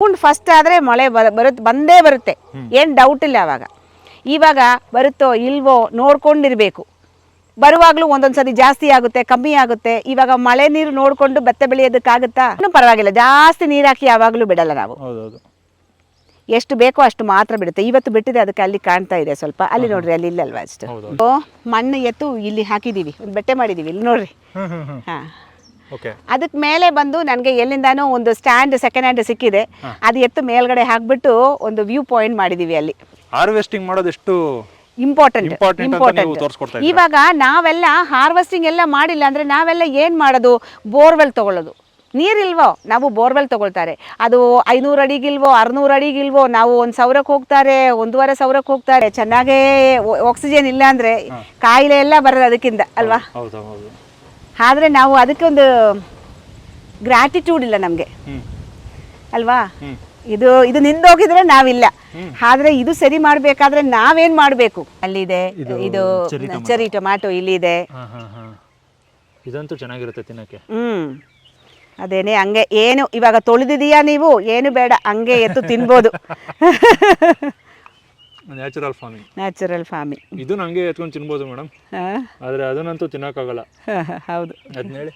June first ಆದರೆ ಮಳೆ ಬರ ಬರುತ್ತೆ ಬಂದೇ ಬರುತ್ತೆ. ಏನು ಡೌಟ್ ಇಲ್ಲ ಅವಾಗ. ಇವಾಗ ಬರುತ್ತೋ ಇಲ್ವೋ ನೋಡ್ಕೊಂಡಿರ್ಬೇಕು. ಬರುವಾಗಲೂ ಒಂದೊಂದು ಸರಿ ಜಾಸ್ತಿ ಆಗುತ್ತೆ ಕಮ್ಮಿ ಆಗುತ್ತೆ. ಇವಾಗ ಮಳೆ ನೀರು ನೋಡಿಕೊಂಡು ಭತ್ತ ಬೆಳೆಯೋದಕ್ಕಾಗುತ್ತಾ? ಪರವಾಗಿಲ್ಲ ಜಾಸ್ತಿ ನೀರು ಹಾಕಿ ಯಾವಾಗಲೂ ಬಿಡಲ್ಲ ನಾವು. ಎಷ್ಟು ಬೇಕೋ ಅಷ್ಟು ಮಾತ್ರ ಬಿಡುತ್ತೆ. ಇವತ್ತು ಬಿಟ್ಟಿದೆ ಅದಕ್ಕೆ ಅಲ್ಲಿ ಕಾಣ್ತಾ ಇದೆ ಸ್ವಲ್ಪ. ಅಲ್ಲಿ ನೋಡ್ರಿ ಅಲ್ಲಿ ಇಲ್ಲಲ್ವಾ ಅಷ್ಟು? ಹೌದು. ಓ, ಮಣ್ಣು ಎತ್ತು ಇಲ್ಲಿ ಹಾಕಿದೀವಿ. ಒಂದು ಬೆಟ್ಟೆ ಮಾಡಿದೀವಿ ಇಲ್ಲಿ ನೋಡ್ರಿ. ಹಾಂ. ಅದಕ್ಕೆ ಮೇಲೆ ಬಂದು ನನಗೆ ಎಲ್ಲಿಂದಾನೋ ಒಂದು ಸ್ಟ್ಯಾಂಡ್ ಸೆಕೆಂಡ್ ಹ್ಯಾಂಡ್ ಸಿಕ್ಕಿದೆ. ಅದು ಎತ್ತು ಮೇಲ್ಗಡೆ ಹಾಕ್ಬಿಟ್ಟು ಒಂದು ವ್ಯೂ ಪಾಯಿಂಟ್ ಮಾಡಿದೀವಿ ಅಲ್ಲಿ. ಹಾರ್ವೆಸ್ಟಿಂಗ್ ಮಾಡೋದು ಎಷ್ಟು ಇಂಪಾರ್ಟೆಂಟ್ ಇದ್ದೀರಾ. ಇವಾಗ ನಾವೆಲ್ಲ ಹಾರ್ವೆಸ್ಟಿಂಗ್ ಎಲ್ಲ ಮಾಡಿಲ್ಲ ಅಂದ್ರೆ ನಾವೆಲ್ಲ ಏನು ಮಾಡೋದು? ಬೋರ್ವೆಲ್ ತಗೊಳ್ಳೋದು. ನೀರಿಲ್ವೋ? ನಾವು ಬೋರ್ವೆಲ್ ತಗೊಳ್ತಾರೆ. ಅದು ಐನೂರು ಅಡಿಗಿಲ್ವೋ ಅರ್ನೂರು ಅಡಿಗಿಲ್ವೋ ನಾವು ಒಂದು ಸಾವಿರಕ್ಕೆ ಹೋಗ್ತಾರೆ ಒಂದೂವರೆ ಸಾವಿರಕ್ಕೆ ಹೋಗ್ತಾರೆ. ಚೆನ್ನಾಗೇ ಆಕ್ಸಿಜನ್ ಇಲ್ಲ ಅಂದ್ರೆ ಕಾಯಿಲೆ ಎಲ್ಲ ಬರೋದು ಅದಕ್ಕಿಂತ ಅಲ್ವಾ? ಆದರೆ ನಾವು ಅದಕ್ಕೆ ಒಂದು ಗ್ರ್ಯಾಟಿಟ್ಯೂಡ್ ಇಲ್ಲ ನಮಗೆ. ಅಲ್ವಾ? ಇದು ಇದು ನಿಂದೋಗಿದ್ರೆ ನಾವಿಲ್ಲ. ಆದ್ರೆ ಇದು ಸರಿ ಮಾಡ್ಬೇಕಾದ್ರೆ ನಾವೇನ್ ಮಾಡ್ಬೇಕು? ಅಲ್ಲಿದೆ ಇದು ಚರಿ ಟೊಮ್ಯಾಟೊ ಇಲ್ಲಿದೆ. ಇದಂತೂ ಚೆನ್ನಾಗಿರುತ್ತೆ ತಿನ್ನಕ್ಕೆ. ಹ್ಮ್. ಅದೇನೆ ಹಂಗೆ ಏನು ಇವಾಗ ತೊಳೆದಿದೀಯಾ ನೀವು? ಏನು ಬೇಡ ಹಂಗೆ ಎತ್ತು ತಿನ್ಬೋದು. ನ್ಯಾಚುರಲ್ ಫಾರ್ಮಿಂಗ್ ನ್ಯಾಚುರಲ್ ಫಾರ್ಮಿಂಗ್ ಇದು ನಂಗೆ ಎತ್ಕೊಂಡು ತಿನ್ಬೋದು ಮೇಡಮ್. ಆದ್ರೆ ಅದನ್ನಂತೂ ತಿನ್ನಕ್ಕಾಗಲ್ಲ. ಹೌದು. ಅದನ್ನ ಹೇಳಿ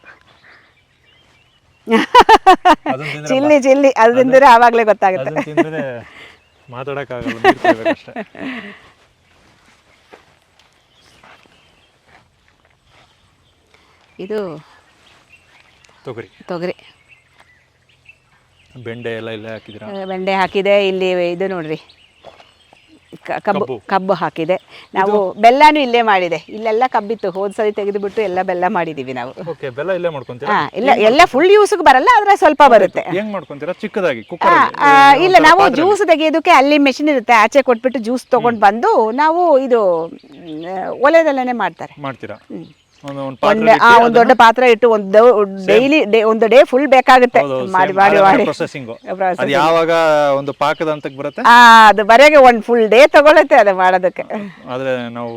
ಚಿಲ್ಲಿ ಚಿಲ್ಲಿ ಅದು ತಿಂದ್ರೆ ಆವಾಗಲೇ ಗೊತ್ತಾಗುತ್ತೆ. ಮಾತಾಡಕ್ಕಾಗಲ್ಲ ಕುಡಿಬೇಕಷ್ಟೇ. ಇದು ತೊಗರಿ. ತೊಗರಿ. ಬೆಂಡೆ ಎಲ್ಲ ಇಲ್ಲೇ ಹಾಕಿದ್ರೆ ಬೆಂಡೆ ಹಾಕಿದೆ ಇಲ್ಲಿ ಇದು ನೋಡ್ರಿ. ಕಬ್ಬು ಕಬ್ಬು. ಹಾಕಿದೆ. ನಾವು ಬೆಲ್ಲನೂ ಇಲ್ಲೇ ಮಾಡಿದೆ. ಇಲ್ಲೆಲ್ಲ ಕಬ್ಬಿತ್ತು. ಹೋದ್ ಸರಿ ತೆಗೆದುಬಿಟ್ಟು ಎಲ್ಲ ಬೆಲ್ಲ ಮಾಡಿದೀವಿ ನಾವು. ಓಕೆ ಬೆಲ್ಲ ಇಲ್ಲೇ ಮಾಡ್ಕೊಂತೀರಾ? ಹಾ ಇಲ್ಲ ಎಲ್ಲ ಫುಲ್ ಯೂಸ್ಗೆ ಬರಲ್ಲ ಆದ್ರೆ ಸ್ವಲ್ಪ ಬರುತ್ತೆ. ಹೆಂಗ್ ಮಾಡ್ಕೊಂತೀರಾ? ಚಿಕ್ಕದಾಗಿ ಆ, ಕುಕ್ಕರ್ ಆ, ಇಲ್ಲ ನಾವು ಜ್ಯೂಸ್ ತೆಗೆಯೋದಕ್ಕೆ ಅಲ್ಲಿ ಮೆಷಿನ್ ಇರುತ್ತೆ. ಆಚೆ ಕೊಟ್ಬಿಟ್ಟು ಜ್ಯೂಸ್ ತಗೊಂಡ್ ಬಂದು ನಾವು ಇದು ಮ್, ಒಲೆದಲ್ಲೇನೆ ಮಾಡ್ತಾರೆ. ಮಾಡ್ತೀರಾ. ಒಂದು ದೊಡ್ಡ ಪಾತ್ರ ಇಟ್ಟು ಒಂದು ಡೈಲಿ ಒಂದು ಡೇ ಫುಲ್ ಬೇಕಾಗುತ್ತೆ. ಮಾಡಿ ಮಾಡಿ ಮಾಡಿ. ಪ್ರೊಸೆಸಿಂಗ್ ಅದು ಯಾವಾಗ ಒಂದು ಪಾಕದ ಹಂತಕ್ಕೆ ಬರುತ್ತೆ? ಅದು ಬರೆಗೆ ಒಂದು ಫುಲ್ ಡೇ ತಗೊಳುತ್ತೆ ಅದು ಮಾಡೋದಕ್ಕೆ. ಆದ್ರೆ ನಾವು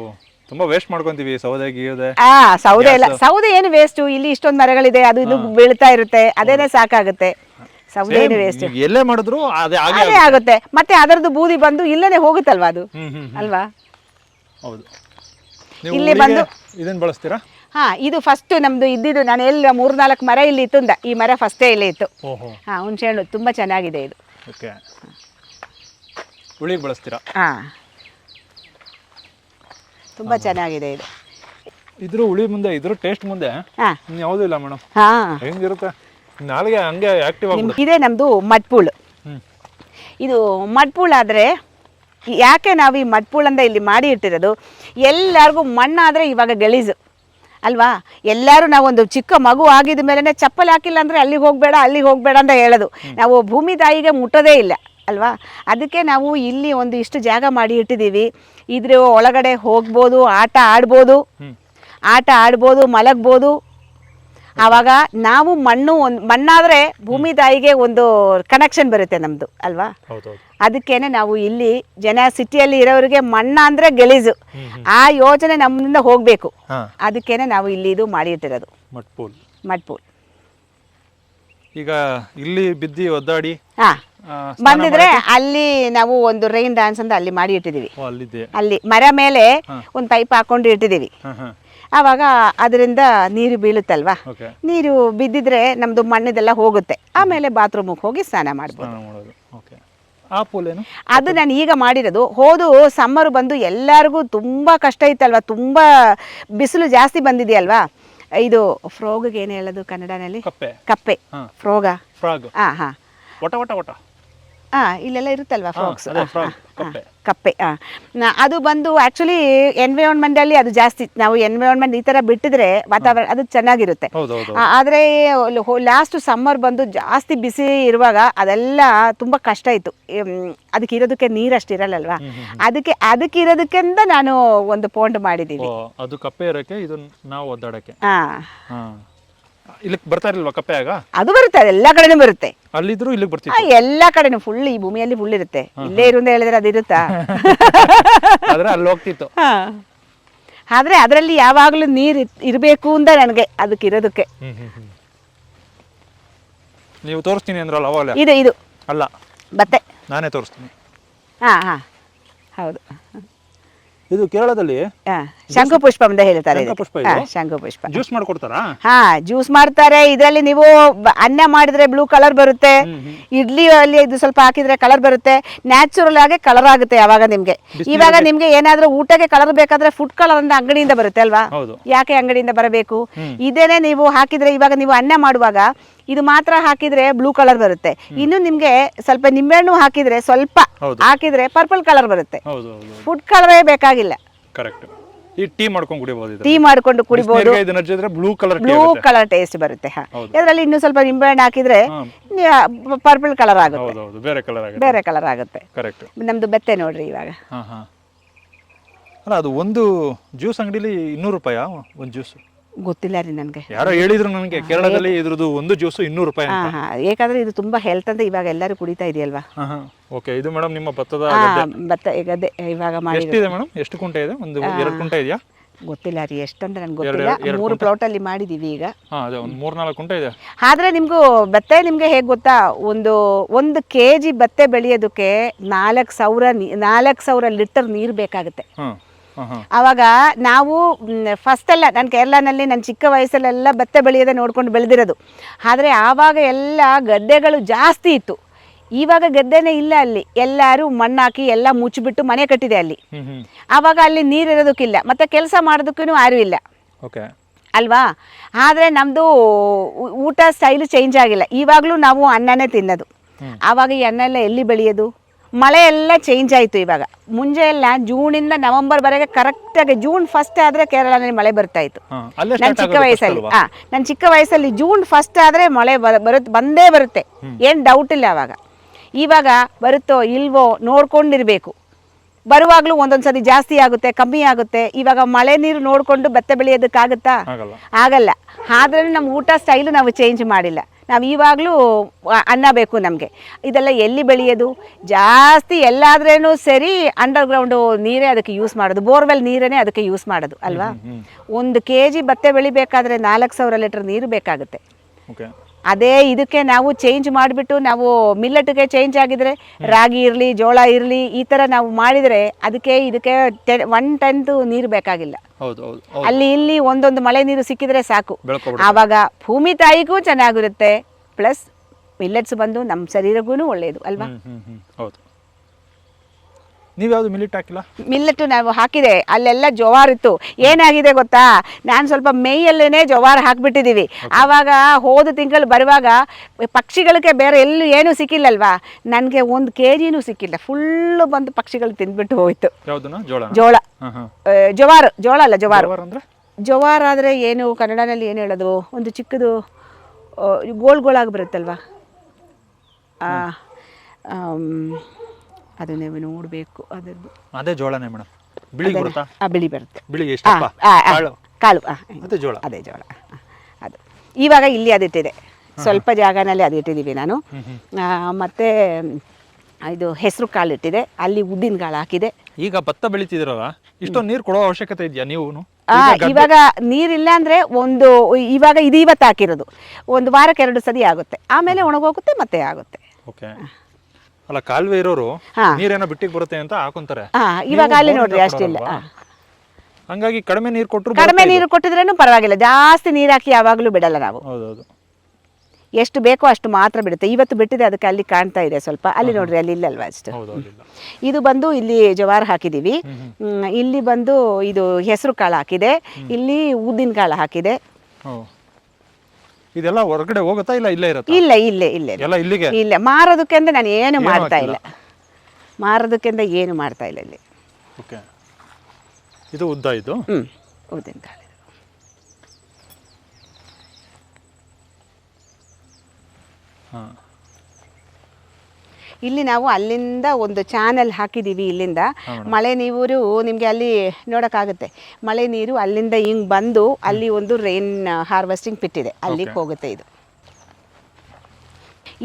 ತುಂಬಾ ವೇಸ್ಟ್ ಮಾಡ್ಕೊಂತೀವಿ ಸೌದೆ ಗೀದೆ ಆ ಸೌದೆ ಇಲ್ಲ. ಸೌದೆ ಏನು ವೇಸ್ಟ್ ಇಲ್ಲಿ ಇಷ್ಟೊಂದು ಮರಗಳಿದೆ ಅದು ಇದು ಬೀಳ್ತಾ ಇರುತ್ತೆ. ಅದೇನೆ ಸಾಕಾಗುತ್ತೆ. ಸೌದೆ ಏನು ವೇಸ್ಟ್ ಎಲ್ಲೇ ಮಾಡಿದ್ರು ಅದೇ ಆಗುತ್ತೆ. ಮತ್ತೆ ಅದರದ್ದು ಬೂದಿ ಬಂದು ಇಲ್ಲೇ ಹೋಗುತ್ತಲ್ವಾ ಅದು? ಅಲ್ವಾ? ಹೌದು. ಇಲ್ಲಿ ಬಂದು- ಇದನ್ನ ಬಳಸ್ತೀರಾ? ಹಾ ಇದು ಫಸ್ಟ್ ನಮ್ದು ಇದ್ದಿದ್ದು ನಾನು ಎಲ್ಲ ಮೂರ್ನಾಲ್ಕು ಮರ ಇಲ್ಲಿ ಇತ್ತುಂದ ಈ ಮರ ಫಸ್ಟೇ ಇಲ್ಲಿ ಇತ್ತು. ಹಾ ಹುಣಸೆ ಹಣ್ಣು ತುಂಬಾ ಚೆನ್ನಾಗಿದೆ ಇದು. ಓಕೆ. ಹುಳಿಗೆ ಬಳಸ್ತೀರಾ? ಹಾ. ತುಂಬಾ ಚೆನ್ನಾಗಿದೆ ಇದು. ಇದ್ರ ಹುಳಿ ಮುಂದೆ ಇದ್ರ ಟೇಸ್ಟ್ ಮುಂದೆ ಯಾವುದೂ ಇಲ್ಲ ಮೇಡಮ್. ಹಾ. ಹೆಂಗಿರುತ್ತೆ? ನಾಳೆಗೆ ಹಂಗೆ ಆಕ್ಟಿವ್ ಆಗ್ಬಿಡುತ್ತೆ. ನಮ್ದು ಮಟ್ಪೂಳು ಇದು ಮಟ್ಪೂಳ್ ಆದರೆ ಯಾಕೆ ನಾವು ಈ ಮಡ್ಪುಳಂದ ಇಲ್ಲಿ ಮಾಡಿ ಇಟ್ಟಿರೋದು? ಎಲ್ಲರಿಗೂ ಮಣ್ಣಾದರೆ ಇವಾಗ ಗಲೀಜು ಅಲ್ವಾ? ಎಲ್ಲರೂ ನಾವೊಂದು ಚಿಕ್ಕ ಮಗು ಆಗಿದ ಮೇಲೆ ಚಪ್ಪಲಿ ಹಾಕಿಲ್ಲ ಅಂದರೆ ಅಲ್ಲಿಗೆ ಹೋಗಬೇಡ ಅಲ್ಲಿಗೆ ಹೋಗಬೇಡ ಅಂತ ಹೇಳೋದು. ನಾವು ಭೂಮಿ ತಾಯಿಗೆ ಮುಟ್ಟೋದೇ ಇಲ್ಲ ಅಲ್ವಾ? ಅದಕ್ಕೆ ನಾವು ಇಲ್ಲಿ ಒಂದು ಇಷ್ಟು ಜಾಗ ಮಾಡಿ ಇಟ್ಟಿದ್ದೀವಿ. ಇದ್ರೆ ಒಳಗಡೆ ಹೋಗ್ಬೋದು ಆಟ ಆಡ್ಬೋದು. ಆಟ ಆಡ್ಬೋದು ಮಲಗ್ಬೋದು. ಆವಾಗ ನಾವು ಮಣ್ಣು ಒಂದು ಮಣ್ಣಾದ್ರೆ ಭೂಮಿ ತಾಯಿಗೆ ಒಂದು ಕನೆಕ್ಷನ್ ಬರುತ್ತೆ ನಮ್ಮದು ಅಲ್ವಾ? ಅದಕ್ಕೇನೆ ನಾವು ಇಲ್ಲಿ ಜನ ಸಿಟಿಯಲ್ಲಿ ಇರೋರಿಗೆ ಮಣ್ಣ ಅಂದ್ರೆ ಗಲೀಜು. ಆ ಯೋಜನೆ ನಮ್ಮಿಂದ ಹೋಗಬೇಕು. ಅದಕ್ಕೇನೆ ನಾವು ಇಲ್ಲಿ ಇದು ಮಾಡಿಟ್ಟಿರೋದು. ಮಟ್ಪೂಲ್ ಮಟ್ಪೂಲ್ ಈಗ ಇಲ್ಲಿ ಬಿದ್ದಿ ಒದ್ದಾಡಿ ಹಾ. ಬಂದಿದ್ರೆ ಅಲ್ಲಿ ನಾವು ಒಂದು ರೈನ್ ಡಾನ್ಸ್ ಅಂತ ಅಲ್ಲಿ ಮಾಡಿ ಇಟ್ಟಿದೀವಿ ಅಲ್ಲಿ ಮರ ಮೇಲೆ ಒಂದು ಪೈಪ್ ಹಾಕೊಂಡು ಹಾ. ಆವಾಗ ಅದರಿಂದ ನೀರು ಬೀಳುತ್ತಲ್ವಾ? ನೀರು ಬಿದ್ದಿದ್ರೆ ನಮ್ದು ಮಣ್ಣದೆಲ್ಲ ಹೋಗುತ್ತೆ. ಆಮೇಲೆ ಬಾತ್ರೂಮಿಗೆ ಹೋಗಿ ಸ್ನಾನ ಮಾಡ್ಬೋದು. ಅದು ನಾನು ಈಗ ಮಾಡಿರೋದು. ಹೋದು ಸಮ್ಮರ್ ಬಂದು ಎಲ್ಲರಿಗೂ ತುಂಬ ಕಷ್ಟ ಇತ್ತಲ್ವಾ? ತುಂಬ ಬಿಸಿಲು ಜಾಸ್ತಿ ಬಂದಿದೆಯಲ್ವಾ? ಇದು ಫ್ರೋಗ್ಗೆ ಏನು ಹೇಳೋದು ಕನ್ನಡನಲ್ಲಿ? ಕಪ್ಪೆ. ಕಪ್ಪೆ. ಫ್ರೋಗ? ಫ್ರಾಗ್. ಹಾ. ಹಾಂ ಹಾಂ ಇಲ್ಲೆಲ್ಲ ಇರುತ್ತಲ್ವಾ ಫ್ರಾಕ್ಸ್ ಅದೇ frog, ಕಪ್ಪೆ. ಕಪ್ಪೆ ಹಾಂ ಅದು ಬಂದು ಆ್ಯಕ್ಚುಲಿ ಎನ್ವಿರಾನ್ಮೆಂಟಲ್ಲಿ ಅದು ಜಾಸ್ತಿ ನಾವು ಎನ್ವಿರಾನ್ಮೆಂಟ್ ಈ ತರ ಬಿಟ್ಟಿದ್ರೆ ವಾತಾವರಣ ಅದು ಚೆನ್ನಾಗಿರುತ್ತೆ. ಹೌದು ಹೌದು ಆ- ಆದ್ರೆ ಲಾಸ್ಟ್ ಸಮ್ಮರ್ ಬಂದು ಜಾಸ್ತಿ ಬಿಸಿ ಇರುವಾಗ ಅದೆಲ್ಲ ತುಂಬಾ ಕಷ್ಟ ಇತ್ತು. ಎಂ, ಅದಕ್ಕೆ ಇರೋದಕ್ಕೆ ನೀರಷ್ಟು ಇರಲ್ಲಲ್ವಾ? ಅದಕ್ಕೆ ಅದಕ್ಕೆ ಇರೋದಕ್ಕಿಂತ ನಾನು ಒಂದು ಪೋಂಡ್ ಮಾಡಿದ್ದೀನಿ ಓ ಅದು ಕಪ್ಪೆ ಇರಕ್ಕೆ ಇದು ನಾವು ಒದ್ದಾಡಕ್ಕೆ. ಹಾ ಹಾ. ಇಲ್ಲಿಗೆ ಬರ್ತಾ ಇರಲ್ವಾ ಕಪ್ಪೆ ಆಗ? ಅದು ಬರುತ್ತೆ ಎಲ್ಲಾ ಕಡೆನೂ ಬರುತ್ತೆ. ಅಲ್ಲಿದ್ರು ಇಲ್ಲಿಗೆ ಆ, ಎಲ್ಲಾ ಎಲ್ಲ ಕಡೆನೂ ಫುಲ್ ಈ ಭೂಮಿಯಲ್ಲಿ ಫುಲ್ ಇರುತ್ತೆ. ಇಲ್ಲೇ ಇರು ಅಂತ ಹೇಳಿದ್ರೆ ಅದು ಇರುತ್ತಾ? ಆದ್ರೆ ಅಲ್ಲಿ ಹೋಗ್ತಿತ್ತು. ಹಾ. ಆದ್ರೆ ಅದರಲ್ಲಿ ಯಾವಾಗಲೂ ನೀರು ಇರಬೇಕು ಅಂತ ನನಗೆ ಅದಕ್ಕೆ ಇರೋದಕ್ಕೆ. ಹ್ಮ್ ಹ್ಮ್ ಹ್ಮ್. ನೀವು ತೋರಿಸ್ತೀನಿ ಅಂದ್ರಲ್ಲ ಅವಾಗಲೇ? ಇದು ಇದು. ಅಲ್ಲ. ಬತ್ತೆ. ನಾನೇ ತೋರಿಸ್ತೀನಿ. ಹಾ ಹಾ. ಹೌದು. ಇದು ಕೇರಳದಲ್ಲಿ ಶಂಕುಪುಷ್ಪ ಶಂಕು ಪುಷ್ಪ ಅಂತ ಹೇಳ್ತಾರೆ ಶಂಕುಪುಷ್ಪ ಶಂಕು ಪುಷ್ಪ ಜ್ಯೂಸ್ ಮಾಡ್ಕೊಡ್ತಾರಾ? ಹಾ ಜ್ಯೂಸ್ ಮಾಡ್ತಾರೆ. ಇದರಲ್ಲಿ ನೀವು ಅನ್ನ ಮಾಡಿದ್ರೆ ಬ್ಲೂ ಕಲರ್ ಬರುತ್ತೆ. ಇಡ್ಲಿ ಅಲ್ಲಿ ಇದು ಸ್ವಲ್ಪ ಹಾಕಿದ್ರೆ ಕಲರ್ ಬರುತ್ತೆ. ನ್ಯಾಚುರಲ್ ಆಗಿ ಕಲರ್ ಆಗುತ್ತೆ ಯಾವಾಗ ನಿಮ್ಗೆ. ಇವಾಗ ನಿಮ್ಗೆ ಏನಾದ್ರೂ ಊಟಕ್ಕೆ ಕಲರ್ ಬೇಕಾದ್ರೆ ಫುಡ್ ಕಲರ್ ಅಂತ ಅಂಗಡಿಯಿಂದ ಬರುತ್ತೆ ಅಲ್ವಾ? ಯಾಕೆ ಅಂಗಡಿಯಿಂದ ಬರಬೇಕು. ಇದೇನೆ ನೀವು ಹಾಕಿದ್ರೆ ಇವಾಗ ನೀವು ಅನ್ನ ಮಾಡುವಾಗ ಇದು ಮಾತ್ರ ಹಾಕಿದ್ರೆ ಬ್ಲೂ ಕಲರ್ ಬರುತ್ತೆ. ಇನ್ನು ನಿಮ್ಗೆ ಸ್ವಲ್ಪ ನಿಂಬೆಹಣ್ಣು ಹಾಕಿದ್ರೆ ಸ್ವಲ್ಪ ಹಾಕಿದ್ರೆ ಪರ್ಪಲ್ ಕಲರ್ ಬರುತ್ತೆ. ಫುಡ್ ಕಲರೇ ಬೇಕಾಗಿಲ್ಲ. ಕರೆಕ್ಟ್ ಈ ಟೀ ಮಾಡ್ಕೊಂಡು ಕುಡಿಬಹುದು ಟೀ ಮಾಡ್ಕೊಂಡು ಕುಡಿಬಹುದು blue colour blue colour taste ಬರುತ್ತೆ. ಇದರಲ್ಲಿ ಇನ್ನು ಸ್ವಲ್ಪ ನಿಂಬೆಹಣ್ಣು ಹಾಕಿದ್ರೆ ಪರ್ಪಲ್ ಕಲರ್ ಆಗುತ್ತೆ. ಬೇರೆ ಕಲರ್ ಆಗುತ್ತೆ. ಬೇರೆ ಕಲರ್ ಆಗುತ್ತೆ. ಕರೆಕ್ಟ್ ನಮ್ದು ಬೆತ್ತೆ ನೋಡ್ರಿ ಇವಾಗ. ಅಲ್ಲ ಅದು ಒಂದು ಜ್ಯೂಸ್ ಅಂಗಡಿಲಿ ಇನ್ನೂರು ರೂಪಾಯಿ? ಒಂದು ಜ್ಯೂಸ್ ಗೊತ್ತಿಲ್ಲ ರೀ ನನಗೆ. ಯಾರೋ ಹೇಳಿದ್ರು ನನಗೆ ಕೇರಳದಲ್ಲಿ ಇದ್ರದ್ದು ಒಂದು ಜ್ಯೂಸು ಇನ್ನೂರು ರೂಪಾಯಿ ಹಾಂ ಹಾ. ಯಾಕಂದ್ರೆ ಇದು ತುಂಬಾ ಹೆಲ್ತ್ ಅಂತ ಇವಾಗ ಎಲ್ಲರೂ ಕುಡಿತಾ ಇದೆಯಲ್ವಾ? ಓಕೆ ಇದು ಮೇಡಮ್ ನಿಮ್ಮ ಭತ್ತದ ಭತ್ತ ಈಗ ಅದೇ ಇವಾಗ ಮಾಡಿ ಎಷ್ಟಿದೆ ಮೇಡಮ್ ಎಷ್ಟು ಕುಂಟೆ ಇದೆ? ಒಂದು ಎರಡು ಕುಂಟೆ ಇದೆಯಾ? ಗೊತ್ತಿಲ್ಲ ರೀ ಎಷ್ಟಂದ್ರೆ ನನ್ಗೆ ಗೊತ್ತಿಲ್ಲ. ಮೂರು ಮೂರು ಪ್ಲಾಟಲ್ಲಿ ಮಾಡಿದೀವಿ ಈಗ. ಇದೆ. ಆದ್ರೆ ನಿಮ್ಗೂ ಭತ್ತ ನಿಮ್ಗೆ ಹೇಗೆ ಗೊತ್ತಾ? ಒಂದು ಒಂದು ಕೆ ಜಿ ಭತ್ತೆ ಬೆಳೆಯೋದಕ್ಕೆ ನಾಲ್ಕು ಸಾವಿರ ನಾಲ್ಕು ಸಾವಿರ ಲೀಟರ್ ನೀರು ಬೇಕಾಗುತ್ತೆ. ಆವಾಗ ನಾವು ಫಸ್ಟ್ ಎಲ್ಲ ನಾನು ಕೇರಳನಲ್ಲಿ ನನ್ನ ಚಿಕ್ಕ ವಯಸ್ಸಲ್ಲೆಲ್ಲ ಭತ್ತ ಬೆಳೆಯೋದೇ ನೋಡ್ಕೊಂಡು ಬೆಳೆದಿರೋದು. ಆದರೆ ಆವಾಗ ಎಲ್ಲ ಗದ್ದೆಗಳು ಜಾಸ್ತಿ ಇತ್ತು. ಇವಾಗ ಗದ್ದೆನೇ ಇಲ್ಲ ಅಲ್ಲಿ. ಎಲ್ಲರೂ ಮಣ್ಣಾಕಿ ಎಲ್ಲ ಮುಚ್ಚಿಬಿಟ್ಟು ಮನೆ ಕಟ್ಟಿದೆ ಅಲ್ಲಿ. ಆವಾಗ ಅಲ್ಲಿ ನೀರು ಇರೋದಕ್ಕಿಲ್ಲ. ಮತ್ತೆ ಕೆಲಸ ಮಾಡೋದಕ್ಕೂ ಯಾರೂ ಇಲ್ಲ. ಓಕೆ. ಅಲ್ವಾ? ಆದರೆ ನಮ್ಮದು ಊಟ ಸ್ಟೈಲು ಚೇಂಜ್ ಆಗಿಲ್ಲ. ಇವಾಗಲೂ ನಾವು ಅನ್ನನೇ ತಿನ್ನೋದು. ಆವಾಗ ಈ ಅನ್ನ ಎಲ್ಲ ಎಲ್ಲಿ ಬೆಳೆಯೋದು? ಮಳೆ ಎಲ್ಲ ಚೇಂಜ್ ಆಯಿತು ಇವಾಗ. ಮುಂಜೆ ಎಲ್ಲ ಜೂನಿಂದ ನವೆಂಬರ್ವರೆಗೆ ಕರೆಕ್ಟಾಗಿ ಜೂನ್ ಫಸ್ಟ್ ಆದರೆ ಕೇರಳದಲ್ಲಿ ಮಳೆ ಬರ್ತಾ ಇತ್ತು. ನನ್ನ ಚಿಕ್ಕ ವಯಸ್ಸಲ್ಲಿ ಹಾ ನನ್ನ ಚಿಕ್ಕ ವಯಸ್ಸಲ್ಲಿ ಜೂನ್ ಫಸ್ಟ್ ಆದರೆ ಮಳೆ ಬರುತ್ತೆ ಬಂದೇ ಬರುತ್ತೆ. ಏನು ಡೌಟ್ ಇಲ್ಲ ಅವಾಗ. ಇವಾಗ ಬರುತ್ತೋ ಇಲ್ವೋ ನೋಡ್ಕೊಂಡಿರ್ಬೇಕು. ಬರುವಾಗಲೂ ಒಂದೊಂದು ಸತಿ ಜಾಸ್ತಿ ಆಗುತ್ತೆ ಕಮ್ಮಿ ಆಗುತ್ತೆ. ಇವಾಗ ಮಳೆ ನೀರು ನೋಡಿಕೊಂಡು ಭತ್ತ ಬೆಳೆಯೋದಕ್ಕಾಗುತ್ತಾ? ಆಗಲ್ಲ. ಆದ್ರೆ ನಮ್ಮ ಊಟ ಸ್ಟೈಲು ನಾವು ಚೇಂಜ್ ಮಾಡಿಲ್ಲ. ನಾವು ಇವಾಗಲೂ ಅನ್ನ ಬೇಕು ನಮಗೆ. ಇದೆಲ್ಲ ಎಲ್ಲಿ ಬೆಳೆಯೋದು? ಜಾಸ್ತಿ ಎಲ್ಲಾದ್ರೂ ಸರಿ ಅಂಡರ್ಗ್ರೌಂಡು ನೀರೇ ಅದಕ್ಕೆ ಯೂಸ್ ಮಾಡೋದು. ಬೋರ್ವೆಲ್ ನೀರೇ ಅದಕ್ಕೆ ಯೂಸ್ ಮಾಡೋದು ಅಲ್ವಾ? ಒಂದು ಕೆ ಜಿ ಭತ್ತ ಬೆಳಿಬೇಕಾದ್ರೆ ನಾಲ್ಕು ಸಾವಿರ ಲೀಟರ್ ನೀರು ಬೇಕಾಗುತ್ತೆ. ಅದೇ ಇದಕ್ಕೆ ನಾವು ಚೇಂಜ್ ಮಾಡಿಬಿಟ್ಟು ನಾವು ಮಿಲ್ಲೆಟ್ಗೆ ಚೇಂಜ್ ಆಗಿದ್ರೆ ರಾಗಿ ಇರಲಿ ಜೋಳ ಇರಲಿ ಈ ಥರ ನಾವು ಮಾಡಿದರೆ ಅದಕ್ಕೆ ಇದಕ್ಕೆ ಒನ್ ಟೆಂತ್ ನೀರು ಬೇಕಾಗಿಲ್ಲ. ಅಲ್ಲಿ ಇಲ್ಲಿ ಒಂದೊಂದು ಮಳೆ ನೀರು ಸಿಕ್ಕಿದ್ರೆ ಸಾಕು. ಆವಾಗ ಭೂಮಿ ತಾಯಿಗೂ ಚೆನ್ನಾಗಿರುತ್ತೆ. ಪ್ಲಸ್ ಮಿಲ್ಲೆಟ್ಸ್ ಬಂದು ನಮ್ಮ ಶರೀರಕ್ಕೂ ಒಳ್ಳೆಯದು ಅಲ್ವಾ? ನೀವು ಯಾವುದು ಮಿಲಿಟ್ ಹಾಕಿಲ್ಲ? ಮಿಲ್ಲೆಟ್ಟು ನಾವು ಹಾಕಿದೆ ಅಲ್ಲೆಲ್ಲ ಜವಾರ್ ಇತ್ತು ಏನಾಗಿದೆ ಗೊತ್ತಾ? ನಾನು ಸ್ವಲ್ಪ ಮೇಯಲ್ಲೇ ಜವಾರ್ ಹಾಕ್ಬಿಟ್ಟಿದ್ದೀವಿ ಆವಾಗ ಹೋದ ತಿಂಗಳು ಬರುವಾಗ ಪಕ್ಷಿಗಳಿಗೆ ಬೇರೆ ಎಲ್ಲೂ ಏನೂ ಸಿಕ್ಕಿಲ್ಲಲ್ವಾ? ನನಗೆ ಒಂದು ಕೆ ಜಿನೂ ಸಿಕ್ಕಿಲ್ಲ. ಫುಲ್ಲು ಬಂದು ಪಕ್ಷಿಗಳು ತಿಂದ್ಬಿಟ್ಟು ಹೋಯ್ತು. ಜೋಳ. ಜೋಳ ಜವಾರು ಜೋಳ ಅಲ್ಲ ಜವಾರು. ಅಂದ್ರೆ? ಜವಾರ್ ಆದರೆ ಏನು ಕನ್ನಡನಲ್ಲಿ ಏನು ಹೇಳೋದು? ಒಂದು ಚಿಕ್ಕದು ಗೋಳ್ ಗೋಲ್ ಗೋಳಾಗಿ ಬರುತ್ತಲ್ವಾ ಅದು ನೀವು ನೋಡಬೇಕು ಅದರದ್ದು. ಅದೇ ಜೋಳನೇ ಮೇಡಮ್. ಬಿಳಿ ಬರುತ್ತಾ? ಆ ಬಿಳಿ ಬರುತ್ತೆ. ಬಿಳಿ ಆ, ಆ, ಆ, ಕಾಳು? ಕಾಳು ಆ, ಜೋಳ. ಅದೇ ಜೋಳ ಆ, ಅದು. ಇವಾಗ ಇಲ್ಲಿ ಅದಿಟ್ಟಿದೆ ಸ್ವಲ್ಪ ಜಾಗನಲ್ಲಿ ಅದಿಟ್ಟಿದ್ದೀವಿ ನಾನು. ಆ, ಮತ್ತೆ ಇದು ಹೆಸರು ಕಾಳು ಇಟ್ಟಿದೆ. ಅಲ್ಲಿ ಉದ್ದಿನ ಕಾಳು ಹಾಕಿದೆ. ಈಗ ಭತ್ತ ಬೆಳಿತಿದಿರಲ್ಲ ಇಷ್ಟೊಂದು ನೀರು ಕೊಡೋ ಅವಶ್ಯಕತೆ ಇದೆಯಾ ನೀವು ಆ, ಇವಾಗ ನೀರಿಲ್ಲ ಅಂದ್ರೆ ಒಂದು ಇವಾಗ ಇದು ಇವತ್ತು ಹಾಕಿರೋದು. ಒಂದು ವಾರಕ್ಕೆ ಎರಡು ಸದಿ ಆಗುತ್ತೆ. ಆಮೇಲೆ ಒಣಗೋಗುತ್ತೆ ಮತ್ತೆ ಆಗುತ್ತೆ. ಓಕೆ. ಅಲ್ಲ ಕಾಲುವೆ ಇರೋರು ಹಾ. ನೀರೇನೋ ಬಿಟ್ಟಿಗೆ ಬರುತ್ತೆ ಅಂತ ಹಾಕೊಂತಾರೆ. ಹಾ ಇವಾಗ ಅಲ್ಲಿ ನೋಡ್ರಿ ಅಷ್ಟಿಲ್ಲ ಇಲ್ಲ. ಹಂಗಾಗಿ ಕಡಿಮೆ ನೀರು ಕೊಟ್ಟರು ಕಡಿಮೆ ನೀರು ಕೊಟ್ಟಿದ್ರೇನು ಪರವಾಗಿಲ್ಲ ಜಾಸ್ತಿ ನೀರು ಹಾಕಿ ಯಾವಾಗಲೂ ಬಿಡಲ್ಲ ನಾವು. ಹೌದೌದು. ಎಷ್ಟು ಬೇಕೋ ಅಷ್ಟು ಮಾತ್ರ ಬಿಡುತ್ತೆ. ಇವತ್ತು ಬಿಟ್ಟಿದೆ ಅದಕ್ಕೆ ಅಲ್ಲಿ ಕಾಣ್ತಾ ಇದೆ ಸ್ವಲ್ಪ. ಅಲ್ಲಿ ನೋಡ್ರಿ ಅಲ್ಲಿ ಇಲ್ಲಲ್ವಾ ಅಷ್ಟು? ಹೌದೌದಿಲ್ಲ. ಇದು ಬಂದು ಇಲ್ಲಿ ಜವಾರ್ ಹಾಕಿದೀವಿ. ಇಲ್ಲಿ ಬಂದು ಇದು ಹೆಸರು ಕಾಳು ಹಾಕಿದೆ. ಇಲ್ಲಿ ಉದ್ದಿನ ಕಾಳು ಹಾಕಿದೆ. ಇದೆಲ್ಲ ಹೊರಗಡೆ ಹೋಗುತ್ತಾ ಇಲ್ಲ ಇಲ್ಲೇ ಇರುತ್ತೆ? ಇಲ್ಲ ಇಲ್ಲೇ ಇಲ್ಲೇ ಎಲ್ಲ ಇಲ್ಲಿಗೆ? ಇಲ್ಲ ಮಾರೋದಕ್ಕೆ ಅಂದ್ರೆ ನಾನು ಏನು ಮಾಡ್ತಾ ಇಲ್ಲ. ಮಾರೋದಕ್ಕೆ ಮಾರೋದಕ್ಕೆಂದ ಏನು ಮಾಡ್ತಾ ಇಲ್ಲ ಇಲ್ಲಿ. ಓಕೆ. ಇದು ಉದ್ದ ಇದು? ಹ್ಞೂ ಉದ್ದಿನ ಕಾಳು ಹಾಂ. ಇಲ್ಲಿ ನಾವು ಅಲ್ಲಿಂದ ಒಂದು ಚಾನಲ್ ಹಾಕಿದ್ದೀವಿ ಇಲ್ಲಿಂದ. ಮಳೆ ನೀರು ನಿಮಗೆ ಅಲ್ಲಿ ನೋಡೋಕ್ಕಾಗುತ್ತೆ. ಮಳೆ ನೀರು ಅಲ್ಲಿಂದ ಹಿಂಗೆ ಬಂದು ಅಲ್ಲಿ ಒಂದು ರೈನ್ ಹಾರ್ವೆಸ್ಟಿಂಗ್ ಪಿಟ್ಟಿದೆ ಅಲ್ಲಿಗೆ ಹೋಗುತ್ತೆ ಇದು.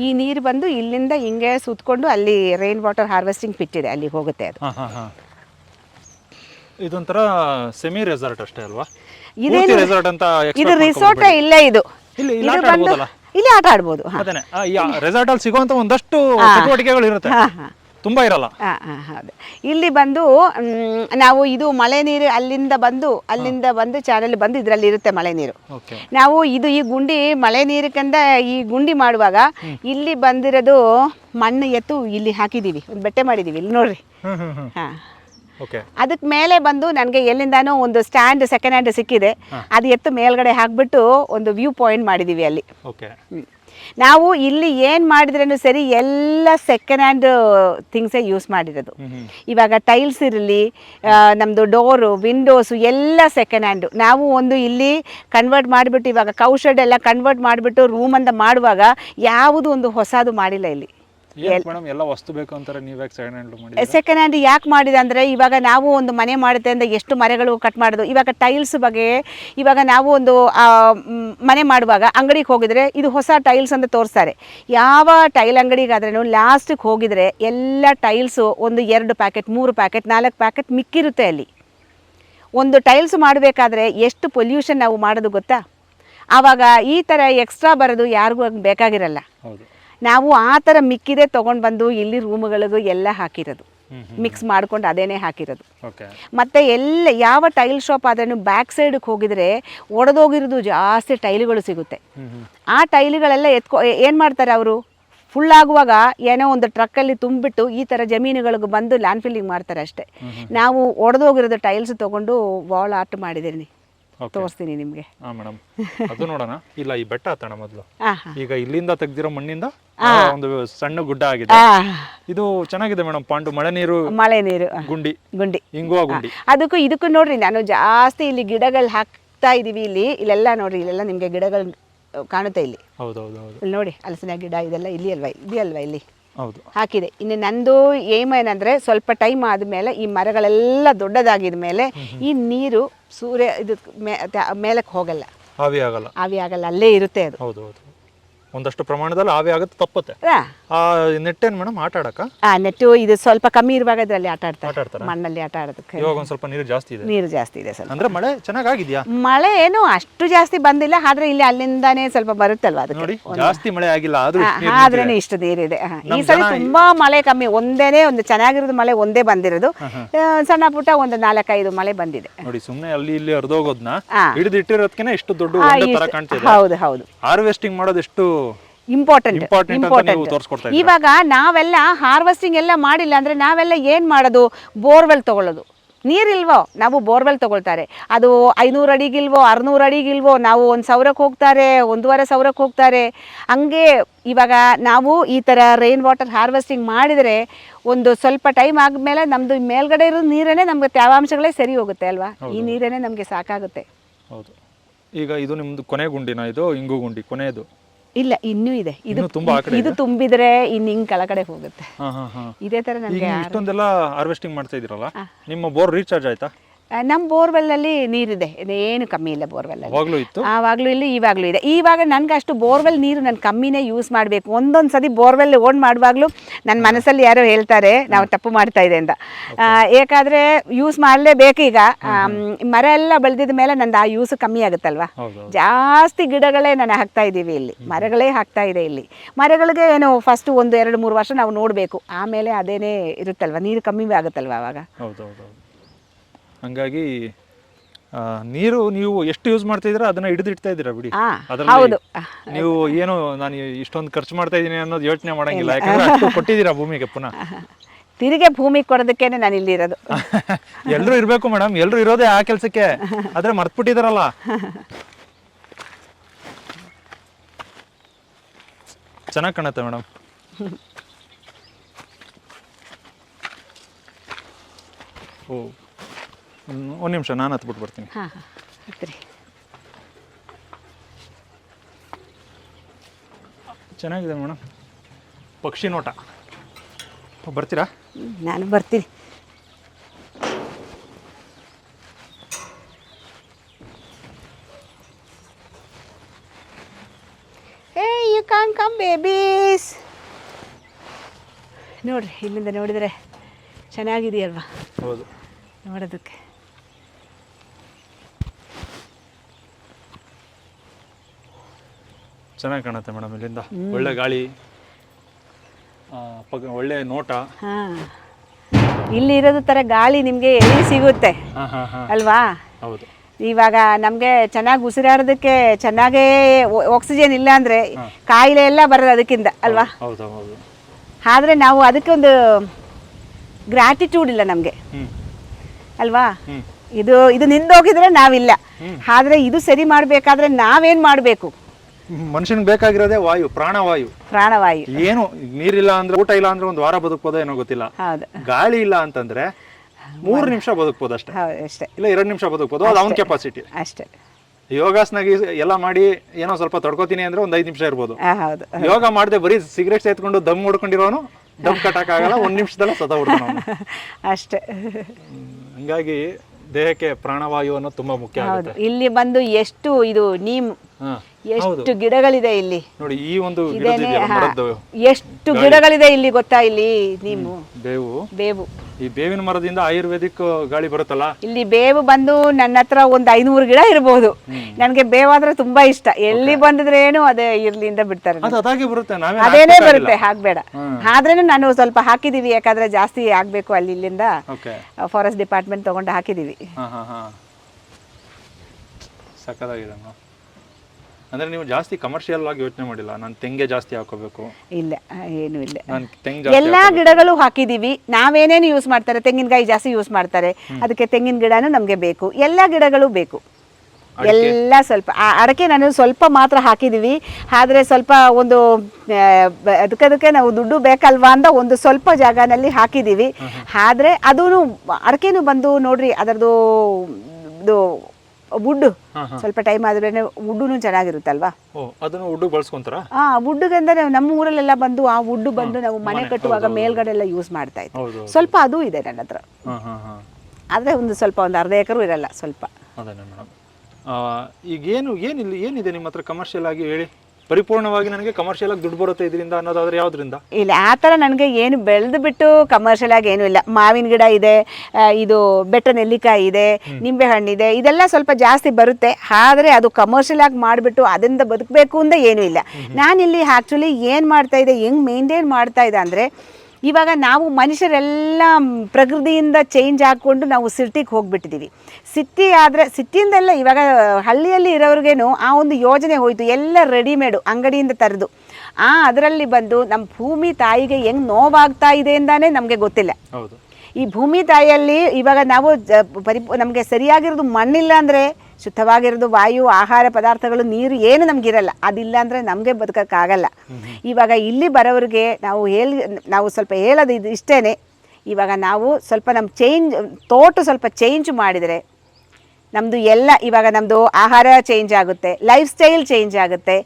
ಈ ನೀರು ಬಂದು ಇಲ್ಲಿಂದ ಹಿಂಗೆ ಸುತ್ಕೊಂಡು ಅಲ್ಲಿ ರೈನ್ ವಾಟರ್ ಹಾರ್ವೆಸ್ಟಿಂಗ್ ಪಿಟ್ಟಿದೆ ಅಲ್ಲಿಗೆ ಹೋಗುತ್ತೆ ಅದು. ಇದೊಂಥರ ಸೆಮಿ ರೆಸಾರ್ಟ್ ಅಷ್ಟೇ ಅಲ್ವಾ? ಇದೇನು ರೆಸಾರ್ಟ್ ಅಂತ ಇದು ರಿಸೋರ್ಟ್ ಇಲ್ಲೇ ಇದು. ಇದು ಬಂದು ಇಲ್ಲಿ ಆಟ ಆಡ್ಬೋದು ಹಾಂ. ಅದೇನೆ ಆ, ಈ ರೆಸಾರ್ಟ್ ಅಲ್ಲಿ ಸಿಗುವಂತ ಒಂದಷ್ಟು ಚಟುವಟಿಕೆಗಳು ಇರುತ್ತೆ. ಹಾಂ ಹಾಂ. ತುಂಬಾ ಇರಲ್ಲ. ಹಾಂ ಹಾಂ ಹೌದು. ಇಲ್ಲಿ ಬಂದು ಮ್, ನಾವು ಇದು ಮಳೆ ನೀರು ಅಲ್ಲಿಂದ ಬಂದು ಅಲ್ಲಿಂದ ಬಂದು ಚಾನಲ್ ಬಂದು ಇದರಲ್ಲಿ ಇರುತ್ತೆ ಮಳೆ ನೀರು. ಓಕೆ. ನಾವು ಇದು ಈ ಗುಂಡಿ ಮಳೆ ನೀರಕ್ಕಂದ ಈ ಗುಂಡಿ ಮಾಡುವಾಗ ಇಲ್ಲಿ ಬಂದಿರೋದು ಮಣ್ಣು ಎತ್ತು ಇಲ್ಲಿ ಹಾಕಿದ್ದೀವಿ. ಒಂದು ಬೆಟ್ಟೆ ಮಾಡಿದ್ದೀವಿ. ಇಲ್ಲಿ ನೋಡ್ರಿ. ಹ್ಮ್ ಹ್ಮ್ ಹ್ಮ್. ಹಾಂ. ಅದಕ್ಕೆ ಮೇಲೆ ಬಂದು ನನಗೆ ಎಲ್ಲಿಂದಾನೋ ಒಂದು ಸ್ಟ್ಯಾಂಡ್ ಸೆಕೆಂಡ್ ಹ್ಯಾಂಡ್ ಸಿಕ್ಕಿದೆ. ಅದು ಎತ್ತು ಮೇಲ್ಗಡೆ ಹಾಕ್ಬಿಟ್ಟು ಒಂದು ವ್ಯೂ ಪಾಯಿಂಟ್ ಮಾಡಿದ್ದೀವಿ ಅಲ್ಲಿ. ನಾವು ಇಲ್ಲಿ ಏನು ಮಾಡಿದ್ರೂ ಸರಿ ಎಲ್ಲ ಸೆಕೆಂಡ್ ಹ್ಯಾಂಡ್ ಥಿಂಗ್ಸೇ ಯೂಸ್ ಮಾಡಿರೋದು. ಇವಾಗ ಟೈಲ್ಸ್ ಇರಲಿ ನಮ್ಮದು ಡೋರು ವಿಂಡೋಸು ಎಲ್ಲ ಸೆಕೆಂಡ್ ಹ್ಯಾಂಡು ನಾವು ಒಂದು ಇಲ್ಲಿ ಕನ್ವರ್ಟ್ ಮಾಡಿಬಿಟ್ಟು ಇವಾಗ ಕೌಶಡ್ ಎಲ್ಲ ಕನ್ವರ್ಟ್ ಮಾಡಿಬಿಟ್ಟು ರೂಮ್ ಅಂತ ಮಾಡುವಾಗ ಯಾವುದು ಒಂದು ಹೊಸದು ಮಾಡಿಲ್ಲ ಇಲ್ಲಿ. ಮೇಡಮ್ ಎಲ್ಲ ವಸ್ತು ಬೇಕು ಅಂತಾರೆ ನೀವೇ ಸೆಕೆಂಡ್ ಹ್ಯಾಂಡ್ ಮಾಡಿ ಸೆಕೆಂಡ್ ಹ್ಯಾಂಡ್ ಯಾಕೆ ಮಾಡಿದೆ ಅಂದರೆ ಇವಾಗ ನಾವು ಒಂದು ಮನೆ ಮಾಡುತ್ತೆ ಅಂದರೆ ಎಷ್ಟು ಮರಗಳು ಕಟ್ ಮಾಡೋದು? ಇವಾಗ ಟೈಲ್ಸ್ ಬಗ್ಗೆ ಇವಾಗ ನಾವು ಒಂದು ಮನೆ ಮಾಡುವಾಗ ಅಂಗಡಿಗೆ ಹೋಗಿದ್ರೆ ಇದು ಹೊಸ ಟೈಲ್ಸ್ ಅಂತ ತೋರಿಸ್ತಾರೆ. ಯಾವ ಟೈಲ್ ಅಂಗಡಿಗಾದ್ರೂ ಲಾಸ್ಟಿಗೆ ಹೋಗಿದ್ರೆ ಎಲ್ಲ ಟೈಲ್ಸು ಒಂದು ಎರಡು ಪ್ಯಾಕೆಟ್ ಮೂರು ಪ್ಯಾಕೆಟ್ ನಾಲ್ಕು ಪ್ಯಾಕೆಟ್ ಮಿಕ್ಕಿರುತ್ತೆ ಅಲ್ಲಿ. ಒಂದು ಟೈಲ್ಸ್ ಮಾಡಬೇಕಾದ್ರೆ ಎಷ್ಟು ಪೊಲ್ಯೂಷನ್ ನಾವು ಮಾಡೋದು ಗೊತ್ತಾ? ಆವಾಗ ಈ ಥರ ಎಕ್ಸ್ಟ್ರಾ ಬರೋದು ಯಾರಿಗೂ ಬೇಕಾಗಿರಲ್ಲ. ನಾವು ಆ ಥರ ಮಿಕ್ಕಿದೆ ತೊಗೊಂಡು ಬಂದು ಇಲ್ಲಿ ರೂಮ್ಗಳಿಗೂ ಎಲ್ಲ ಹಾಕಿರೋದು. ಮಿಕ್ಸ್ ಮಾಡ್ಕೊಂಡು ಅದೇನೇ ಹಾಕಿರೋದು. ಮತ್ತೆ ಎಲ್ಲ ಯಾವ ಟೈಲ್ ಶಾಪ್ ಆದ್ರೂ ಬ್ಯಾಕ್ ಸೈಡ್ಗೆ ಹೋಗಿದ್ರೆ ಒಡೆದೋಗಿರೋದು ಜಾಸ್ತಿ ಟೈಲ್ಗಳು ಸಿಗುತ್ತೆ. ಆ ಟೈಲ್ಗಳೆಲ್ಲ ಎತ್ಕೊ ಏನು ಮಾಡ್ತಾರೆ ಅವರು? ಫುಲ್ ಆಗುವಾಗ ಏನೋ ಒಂದು ಟ್ರಕ್ಕಲ್ಲಿ ತುಂಬಿಟ್ಟು ಈ ಥರ ಜಮೀನುಗಳಿಗೆ ಬಂದು ಲ್ಯಾಂಡ್ ಫಿಲ್ಲಿಂಗ್ ಮಾಡ್ತಾರೆ ಅಷ್ಟೇ. ನಾವು ಒಡೆದೋಗಿರೋದು ಟೈಲ್ಸ್ ತೊಗೊಂಡು ವಾಲ್ ಆರ್ಟ್ ಮಾಡಿದ್ದೀನಿ ತೋರಿಸ್ತೀನಿ ನಿಮಗೆ. ಹಾ ಮೇಡಮ್ ಅದು ನೋಡೋಣ. ಇಲ್ಲ ಈ ಬೆಟ್ಟ ಹತ್ತಣ ಮೊದಲು. ಈಗ ಇಲ್ಲಿಂದ ತೆಗ್ದಿರೋ ಮಣ್ಣಿಂದ ಒಂದು ಸಣ್ಣ ಗುಡ್ಡ ಆಗಿದೆ. ಇದು ಚೆನ್ನಾಗಿದೆ ಮೇಡಮ್ ಪಾಂಡು ಮಳೆ ನೀರು ಮಳೆ ನೀರು ಗುಂಡಿ. ಗುಂಡಿ. ಹಿಂಗುವ ಗುಂಡಿ. ಅದಕ್ಕೂ ಇದಕ್ಕೂ ನೋಡ್ರಿ ನಾನು ಜಾಸ್ತಿ ಇಲ್ಲಿ ಗಿಡಗಳು ಹಾಕ್ತಾ ಇದೀವಿ ಇಲ್ಲಿ. ಇಲ್ಲೆಲ್ಲ ನೋಡ್ರಿ ಇಲ್ಲೆಲ್ಲ ನಿಮಗೆ ಗಿಡಗಳು ಕಾಣುತ್ತೆ ಇಲ್ಲಿ. ಹೌದೌದು ನೋಡಿ ಹಲಸಿನ ಗಿಡ ಇದೆಲ್ಲ ಇಲ್ಲಿ ಅಲ್ವಾ? ಇದೆಯಲ್ವಾ ಅಲ್ವಾ ಇಲ್ಲಿ? ಹಾಕಿದೆ. ಇನ್ನು ನಂದು ಏಮ್ ಏನಂದ್ರೆ ಸ್ವಲ್ಪ ಟೈಮ್ ಆದಮೇಲೆ ಈ ಮರಗಳೆಲ್ಲ ದೊಡ್ಡದಾಗಿದ ಮೇಲೆ ಈ ನೀರು ಸೂರ್ಯ ಇದು ಮೇಲಕ್ಕೆ ಹೋಗಲ್ಲ ಆವಿ ಆಗಲ್ಲ ಆವಿ ಆಗಲ್ಲ ಅಲ್ಲೇ ಇರುತ್ತೆ ಅದು. ಹೌದು ಹೌದು. ಒಂದಷ್ಟು ಪ್ರಮಾಣದಲ್ಲಿ ಆವಿ ಆಗುತ್ತೆ ತಪ್ಪುತ್ತೆ. ಆ, ನೆಟ್ಟೇನ್ ಮೇಡಮ್ ಆಟ ಆಡಕ ಆ ನೆಟ್ಟು ಇದು ಸ್ವಲ್ಪ ಕಮ್ಮಿ ಇರುವಾಗ ಇದರಲ್ಲಿ ಆಟ ಆಡ್ತಾರೆ. ಮಣ್ಣಲ್ಲಿ ಆಟ ಆಡೋದಕ್ಕೆ. ಇವಾಗ ಒಂದ್ ಸ್ವಲ್ಪ ನೀರು ಜಾಸ್ತಿ ಇದೆ. ನೀರು ಜಾಸ್ತಿ ಇದೆ ಸರ್ ಅಂದ್ರೆ ಮಳೆ ಚೆನ್ನಾಗಿದ್ಯಾ ಮಳೆ ಏನು ಅಷ್ಟು ಜಾಸ್ತಿ ಬಂದಿಲ್ಲ ಆದ್ರೆ ಇಲ್ಲಿ ಅಲ್ಲಿಂದಾನೇ ಸ್ವಲ್ಪ ಬರುತ್ತಲ್ವಾ ಅದಕ್ಕೆ? ನೋಡಿ ಜಾಸ್ತಿ ಮಳೆ ಆಗಿಲ್ಲ ಆದ್ರೂ ಇಷ್ಟ್ ನೀರ್ ಆದ್ರೇನೆ ಇಷ್ಟು ನೀರಿದೆ ಹಾ. ಈ ಸಲ ತುಂಬಾ ಮಳೆ ಕಮ್ಮಿ ಒಂದೇನೆ ಒಂದು ಚೆನ್ನಾಗಿರೋದು ಮಳೆ ಒಂದೇ ಬಂದಿರೋದು. ಆ, ಸಣ್ಣ ಪುಟ್ಟ ಒಂದು ನಾಲ್ಕೈದು ಮಳೆ ಬಂದಿದೆ. ನೋಡಿ ಸುಮ್ನೆ ಅಲ್ಲಿ ಇಲ್ಲಿ ಹರಿದೋಗೋದ್ನ ಹಾ. ಇಷ್ಟು ದೊಡ್ಡ ಆ, ಒಂದೇ ತರ ಇಷ್ಟು- ಕಾಣ್ತಿದೆ. ಹೌದು ಹೌದು. ಹಾರ್ವೆಸ್ಟಿಂಗ್ ಮಾಡೋದು ಎಷ್ಟು ಇಂಪಾರ್ಟೆಂಟ್ ಇದ್ದೀರಾ. ಇವಾಗ ನಾವೆಲ್ಲ ಹಾರ್ವೆಸ್ಟಿಂಗ್ ಎಲ್ಲ ಮಾಡಿಲ್ಲ ಅಂದ್ರೆ ನಾವೆಲ್ಲ ಏನ್ ಮಾಡೋದು? ಬೋರ್ವೆಲ್ ತಗೊಳ್ಳೋದು. ನೀರಿಲ್ವೋ? ನಾವು ಬೋರ್ವೆಲ್ ತಗೊಳ್ತಾರೆ. ಅದು ಐನೂರು ಅಡಿಗಿಲ್ವೋ ಆರುನೂರು ಅಡಿಗಿಲ್ವೋ ನಾವು ಒಂದು ಸಾವಿರಕ್ಕೆ ಹೋಗ್ತಾರೆ ಒಂದೂವರೆ ಸಾವಿರಕ್ಕೆ ಹೋಗ್ತಾರೆ. ಹಂಗೆ ಇವಾಗ ನಾವು ಈ ಥರ ರೈನ್ ವಾಟರ್ ಹಾರ್ವೆಸ್ಟಿಂಗ್ ಮಾಡಿದರೆ ಒಂದು ಸ್ವಲ್ಪ ಟೈಮ್ ಆದಮೇಲೆ ನಮ್ಮದು ಮೇಲ್ಗಡೆ ಇರೋ ನೀರೇ ನಮಗೆ ತೇವಾಂಶಗಳೇ ಸರಿ ಹೋಗುತ್ತೆ ಅಲ್ವಾ? ಈ ನೀರೇ ನಮಗೆ ಸಾಕಾಗುತ್ತೆ. ಹೌದು. ಈಗ ಇದು ನಿಮ್ದು ಕೊನೆ ಗುಂಡಿನ ಇದು ಇಂಗು ಗುಂಡಿ ಕೊನೆಯದು. ಇಲ್ಲ ಇನ್ನೂ ಇದೆ. ಇದು ತುಂಬಾ ಇದು ತುಂಬಿದ್ರೆ ಇನ್ ಹಿಂಗ್ ಕೆಳಗಡೆ ಹೋಗುತ್ತೆ. ಇದೇ ತರ ನನಗೆ ಇಷ್ಟೊಂದೆಲ್ಲ ಹಾರ್ವೆಸ್ಟಿಂಗ್ ಮಾಡ್ತಾ ಇದ್ರಲ್ಲ ನಿಮ್ಮ ಬೋರ್ ರೀಚಾರ್ಜ್ ಆಯ್ತಾ? ನಮ್ಮ ಬೋರ್ವೆಲ್ನಲ್ಲಿ ನೀರಿದೆ. ಏನು ಕಮ್ಮಿ ಇಲ್ಲ ಬೋರ್ವೆಲ್ ಅಲ್ಲಿ ಆವಾಗಲೂ ಇಲ್ಲಿ ಇವಾಗಲೂ ಇದೆ. ಇವಾಗ ನನಗೆ ಅಷ್ಟು ಬೋರ್ವೆಲ್ ನೀರು ನಾನು ಕಮ್ಮಿನೇ ಯೂಸ್ ಮಾಡಬೇಕು. ಒಂದೊಂದು ಸತಿ ಬೋರ್ವೆಲ್ ಓನ್ ಮಾಡುವಾಗಲೂ ನನ್ನ ಮನಸ್ಸಲ್ಲಿ ಯಾರೋ ಹೇಳ್ತಾರೆ ನಾವು ತಪ್ಪು ಮಾಡ್ತಾ ಇದೆ ಅಂತ. ಏಕಾದರೆ ಯೂಸ್ ಮಾಡಲೇಬೇಕು ಈಗ. ಮರ ಎಲ್ಲ ಬೆಳೆದಿದ ಮೇಲೆ ನಂದು ಆ ಯೂಸ್ ಕಮ್ಮಿ ಆಗುತ್ತಲ್ವಾ? ಜಾಸ್ತಿ ಗಿಡಗಳೇ ನಾನು ಹಾಕ್ತಾ ಇದ್ದೀವಿ ಇಲ್ಲಿ. ಮರಗಳೇ ಹಾಕ್ತಾ ಇದೆ ಇಲ್ಲಿ. ಮರಗಳಿಗೆ ಏನು ಫಸ್ಟ್ ಒಂದು ಎರಡು ಮೂರು ವರ್ಷ ನಾವು ನೋಡಬೇಕು. ಆಮೇಲೆ ಅದೇನೇ ಇರುತ್ತಲ್ವ? ನೀರು ಕಮ್ಮಿ ಆಗುತ್ತಲ್ವ ಹೌದು ಹಂಗಾಗಿ ನೀರು ನೀವು ಎಷ್ಟು ಯೂಸ್ ಮಾಡ್ತಾ ಇದ್ದೀರಾ ಅದನ್ನ ಹಿಡಿದಿಡ್ತಾ ಇದ್ದೀರಾ ಬಿಡಿ. ಆ, ಅದ್ರಲ್ಲಿ ಹೌದು. ನೀವು ಏನು ನಾನು ಇಷ್ಟೊಂದು ಖರ್ಚು ಮಾಡ್ತಾ ಇದ್ದೀನಿ ಅನ್ನೋದು ಯೋಚನೆ ಮಾಡಂಗಿಲ್ಲ ಯಾಕಂದ್ರೆ ಅಷ್ಟು ಕೊಟ್ಟಿದ್ದೀರಾ ಭೂಮಿಗೆ ಪುನಃ. ತಿರುಗಿ ಭೂಮಿ ಕೊಡೋದಕ್ಕೇನೆ ನಾನು ಇಲ್ಲಿರೋದು. ಎಲ್ಲರೂ ಇರಬೇಕು ಮೇಡಮ್ ಎಲ್ಲರೂ ಇರೋದೇ ಆ ಕೆಲಸಕ್ಕೆ. ಆದ್ರೆ ಮರ್ತ್ಬಿಟ್ಟಿದಾರಲ್ಲ. ಚೆನ್ನಾಗಿ ಕಾಣತ್ತೆ ಮೇಡಮ್. ಓ. ಒಂದು ನಿಮಿಷ ನಾನು ಹತ್ಬಿಟ್ಟು ಬರ್ತೀನಿ. ಹಾಂ ಚೆನ್ನಾಗಿದೆ ಮೇಡಮ್ ಪಕ್ಷಿ ನೋಟ. ಬರ್ತೀರಾ? ನಾನು ಬರ್ತೀನಿ. ಏ ಯು ಕಾನ್ ಕಮ್ ಬೇಬೀಸ್ ನೋಡ್ರಿ ಇಲ್ಲಿಂದ ನೋಡಿದರೆ ಚೆನ್ನಾಗಿದೆಯಲ್ವಾ? ಹೌದು. ನೋಡೋದಕ್ಕೆ. ಚೆನ್ನಾಗಿ ಕಾಣುತ್ತೆ ಮೇಡಮ್ ಇಲ್ಲಿಂದ. ಒಳ್ಳೆ ಗಾಳಿ ಆ, ಒಳ್ಳೆ ನೋಟ. ಹಾ. ಇಲ್ಲಿ ಇರೋದು ತರ ಗಾಳಿ ನಿಮ್ಗೆ ಎಲ್ಲಿ ಸಿಗುತ್ತೆ? ಹಾ ಹಾ ಹಾ. ಅಲ್ವಾ? ಹೌದು. ಇವಾಗ ನಮಗೆ ಚೆನ್ನಾಗಿ ಉಸಿರಾಡೋದಕ್ಕೆ ಚೆನ್ನಾಗೇ ಆಕ್ಸಿಜನ್ ಇಲ್ಲ ಅಂದ್ರೆ ಕಾಯಿಲೆ ಎಲ್ಲ ಬರೋದು ಅದಕ್ಕಿಂತ ಅಲ್ವಾ? ಹೌದು ಹೌದು. ಆದ್ರೆ ನಾವು ಅದಕ್ಕೆ ಒಂದು ಗ್ರ್ಯಾಟಿಟ್ಯೂಡ್ ಇಲ್ಲ ನಮಗೆ. ಅಲ್ವಾ? ಇದು ಇದು ನಿಂದೋಗಿದ್ರೆ ನಾವಿಲ್ಲ. ಆದ್ರೆ ಇದು ಸರಿ ಮಾಡಬೇಕಾದ್ರೆ ನಾವೇನ್ ಮಾಡಬೇಕು? ಮನುಷ್ಯನಿಗೆ ಬೇಕಾಗಿರೋದೇ ವಾಯು ಪ್ರಾಣವಾಯು. ಪ್ರಾಣವಾಯು. ಏನು ನೀರಿಲ್ಲ ಅಂದ್ರೆ ಊಟ ಇಲ್ಲ ಅಂದ್ರೆ ಒಂದು ವಾರ ಬದುಕ್ಬೋದೋ ಏನೋ ಗೊತ್ತಿಲ್ಲ. ಹೌದು. ಗಾಳಿ ಇಲ್ಲ ಅಂತಂದ್ರೆ ಮೂರು ನಿಮಿಷ ಬದುಕ್ಬೋದು ಅಷ್ಟೇ. ಹೌದು ಅಷ್ಟೇ. ಇಲ್ಲ ಎರಡು ನಿಮಿಷ ಬದುಕ್ಬೋದು ಅದು ಅವನ ಕೆಪಾಸಿಟಿ ಅಷ್ಟೇ. ಯೋಗಾಸನಾಗಿ ಎಲ್ಲ ಮಾಡಿ ಏನೋ ಸ್ವಲ್ಪ ತಡ್ಕೋತೀನಿ ಅಂದ್ರೆ ಒಂದು ಐದು ನಿಮಿಷ ಇರ್ಬೋದು. ಆ, ಹೌದು ಯೋಗ ಮಾಡದೆ ಬರೀ ಸಿಗರೇಟ್ ಎತ್ಕೊಂಡು ದಮ್ ಹೊಡ್ಕೊಂಡಿರೋನು ದಮ್ ಕಟ್ಟಕ್ ಆಗಲ್ಲ ಒಂದ್ ನಿಮಿಷದಲ್ಲ ಸದಾ ಅವ್ನು. ಅಷ್ಟೇ. ಹಂಗಾಗಿ ದೇಹಕ್ಕೆ ಪ್ರಾಣವಾಯು ಅನ್ನೋದು ತುಂಬಾ ಮುಖ್ಯ ಹೌದು. ಇಲ್ಲಿ ಬಂದು ಎಷ್ಟು ಇದು ನೀಮ್ ಹಾ. ಎಷ್ಟು ಗಿಡಗಳಿದೆ ಇಲ್ಲಿ. ನೋಡಿ ಈ ಒಂದು ಎಷ್ಟು ಗಿಡಗಳಿದೆ ಇಲ್ಲಿ ಗೊತ್ತಾ ಇಲ್ಲಿ ನೀವು? ಬೇವು. ಬೇವು. ಈ ಬೇವಿನ ಮರದಿಂದ ಆಯುರ್ವೇದಿಕ್ ಗಾಳಿ ಬರುತ್ತಲ್ಲ? ಇಲ್ಲಿ ಬೇವು ಬಂದು ನನ್ನ ಹತ್ರ ಒಂದು ಐನೂರು ಗಿಡ ಇರಬಹುದು ನನಗೆ ಬೇವಾದ್ರೆ ತುಂಬಾ ಇಷ್ಟ. ಎಲ್ಲಿ ಬಂದಿದ್ರೆ ಏನು ಅದೇ ಇರ್ಲಿಂದ ಬಿಡ್ತಾರೆ ಅದೇನೇ ಬರುತ್ತೆ ಹಾಕ್ಬೇಡ. ಆದ್ರೆ ನಾನು ಸ್ವಲ್ಪ ಹಾಕಿದೀವಿ ಯಾಕಂದ್ರೆ ಜಾಸ್ತಿ ಆಗ್ಬೇಕು ಅಲ್ಲಿ ಇಲ್ಲಿಂದ. ಫಾರೆಸ್ಟ್ ಡಿಪಾರ್ಟ್ಮೆಂಟ್ ತಗೊಂಡು ಹಾಕಿದೀವಿ. ಸಕ್ಕದಾಗಿದೆ ಅಮ್ಮ. ಅಂದ್ರೆ ನೀವು ಜಾಸ್ತಿ ಕಮರ್ಷಿಯಲ್ ಆಗಿ ಯೋಚನೆ ಮಾಡಿಲ್ಲ? ನಾನು ತೆಂಗೆ ಜಾಸ್ತಿ ಹಾಕೋಬೇಕು. ಇಲ್ಲ ಏನು ಇಲ್ಲ. ನಾನು ತೆಂಗ್ ಜಾಸ್ತಿ ಎಲ್ಲಾ ಗಿಡಗಳು ಹಾಕಿದೀವಿ. ನಾವೇನೇನು ಯೂಸ್ ಮಾಡ್ತಾರೆ? ತೆಂಗಿನಕಾಯಿ ಜಾಸ್ತಿ ಯೂಸ್ ಮಾಡ್ತಾರೆ. ಅದಕ್ಕೆ ತೆಂಗಿನ ಗಿಡನೂ ನಮಗೆ ಬೇಕು. ಎಲ್ಲಾ ಗಿಡಗಳು ಬೇಕು. ಎಲ್ಲ ಸ್ವಲ್ಪ ಆ ಅಡಕೆ ನಾನು ಸ್ವಲ್ಪ ಮಾತ್ರ ಹಾಕಿದೀವಿ. ಆದ್ರೆ ಸ್ವಲ್ಪ ಒಂದು ಅದಕ್ಕದಕ್ಕೆ ನಾವು ದುಡ್ಡು ಬೇಕಲ್ವಾ ಅಂತ ಒಂದು ಸ್ವಲ್ಪ ಜಾಗನಲ್ಲಿ ಹಾಕಿದೀವಿ. ಆದ್ರೆ ಅದೂ ಅಡಕೆನೂ ಬಂದು ನೋಡ್ರಿ ಅದರದ್ದು ವುಡ್ ಸ್ವಲ್ಪ ಟೈಮ್ ಆದ್ರೆ ವುಡ್ಡು ಚೆನ್ನಾಗಿರುತ್ತಲ್ವಾ? ಅದನ್ನು ಉಡ್ಡು ಬಳಸ್ಕೊಂತಾರ? ಆ ವುಡ್ಗಂದ್ರೆ ನಮ್ಮ ಊರಲ್ಲೆಲ್ಲ ಬಂದು ಆ ವುಡ್ ಬಂದು ನಾವು ಮನೆ ಕಟ್ಟುವಾಗ ಮೇಲ್ಗಡೆ ಎಲ್ಲ ಯೂಸ್ ಮಾಡ್ತಾ ಇದ್ವಿ. ಸ್ವಲ್ಪ ಅದು ಇದೆ ನನ್ನ ಹತ್ರ. ಹಾ ಹಾ ಹಾ. ಆದ್ರೆ ಒಂದು ಸ್ವಲ್ಪ ಒಂದು ಅರ್ಧ ಎಕರು ಇರಲ್ಲ ಸ್ವಲ್ಪ. ಈಗ ಏನು ಏನಿಲ್ಲ ಏನಿದೆ ನಿಮ್ಮ ಹತ್ರ ಕಮರ್ಷಿಯಲ್ ಆಗಿ ಹೇಳಿ? ಪರಿಪೂರ್ಣವಾಗಿ ನನಗೆ ಕಮರ್ಷಿಯಲ್ ಆಗಿ ದುಡ್ಡು ಬರುತ್ತೆ ಇದರಿಂದ ಅನ್ನೋದಾದ್ರೆ ಯಾವ್ದ್ರಿಂದ? ಇಲ್ಲ ಆ ಥರ ನನಗೆ ಏನು ಬೆಳೆದು ಬಿಟ್ಟು ಕಮರ್ಷಿಯಲ್ ಆಗಿ ಏನೂ ಇಲ್ಲ. ಮಾವಿನ ಗಿಡ ಇದೆ ಆ, ಇದು ಬೆಟ್ಟ ನೆಲ್ಲಿಕಾಯಿ ಇದೆ ನಿಂಬೆ ಹಣ್ಣಿದೆ ಇದೆಲ್ಲ ಸ್ವಲ್ಪ ಜಾಸ್ತಿ ಬರುತ್ತೆ. ಆದರೆ ಅದು ಕಮರ್ಷಿಯಲ್ ಆಗಿ ಮಾಡಿಬಿಟ್ಟು ಅದರಿಂದ ಬದುಕಬೇಕು ಅಂತ ಏನೂ ಇಲ್ಲ. ನಾನಿಲ್ಲಿ ಆ್ಯಕ್ಚುಲಿ ಏನು ಮಾಡ್ತಾ ಇದೆ ಹೆಂಗೆ ಮೇಂಟೈನ್ ಮಾಡ್ತಾ ಇದೆ ಅಂದರೆ ಇವಾಗ ನಾವು ಮನುಷ್ಯರೆಲ್ಲ ಪ್ರಕೃತಿಯಿಂದ ಚೇಂಜ್ ಹಾಕ್ಕೊಂಡು ನಾವು ಸಿಟಿಗೆ ಹೋಗ್ಬಿಟ್ಟಿದ್ದೀವಿ ಸಿಟಿ ಆದರೆ ಸಿಟಿಯಿಂದೆಲ್ಲ ಇವಾಗ ಹಳ್ಳಿಯಲ್ಲಿ ಇರೋರಿಗೇನು ಆ ಒಂದು ಯೋಜನೆ ಹೋಯಿತು. ಎಲ್ಲ ರೆಡಿಮೇಡು ಅಂಗಡಿಯಿಂದ ತರದು. ಆ ಅದರಲ್ಲಿ ಬಂದು ನಮ್ಮ ಭೂಮಿ ತಾಯಿಗೆ ಹೆಂಗೆ ನೋವಾಗ್ತಾ ಇದೆ ಅಂತಾನೆ ನಮಗೆ ಗೊತ್ತಿಲ್ಲ. ಹೌದು. ಈ ಭೂಮಿ ತಾಯಿಯಲ್ಲಿ ಇವಾಗ ನಾವು, ಜ ನಮಗೆ ಸರಿಯಾಗಿರೋದು ಮಣ್ಣಿಲ್ಲ ಅಂದರೆ, ಶುದ್ಧವಾಗಿರೋದು ವಾಯು, ಆಹಾರ ಪದಾರ್ಥಗಳು, ನೀರು ಏನು ನಮಗಿರಲ್ಲ. ಅದಿಲ್ಲ ಅಂದರೆ ನಮಗೆ ಬದುಕೋಕ್ಕಾಗಲ್ಲ. ಇವಾಗ ಇಲ್ಲಿ ಬರೋರಿಗೆ ನಾವು ಹೇಳಿ, ನಾವು ಸ್ವಲ್ಪ ಹೇಳೋದು ಇದು ಇಷ್ಟೇ ಇವಾಗ ನಾವು ಸ್ವಲ್ಪ ನಮ್ಮ ಚೇಂಜ್ ತೋಟ ಸ್ವಲ್ಪ ಚೇಂಜ್ ಮಾಡಿದರೆ ನಮ್ಮದು ಎಲ್ಲ ಇವಾಗ ನಮ್ಮದು ಆಹಾರ ಚೇಂಜ್ ಆಗುತ್ತೆ ಲೈಫ್ ಸ್ಟೈಲ್ ಚೇಂಜ್ ಆಗುತ್ತೆ.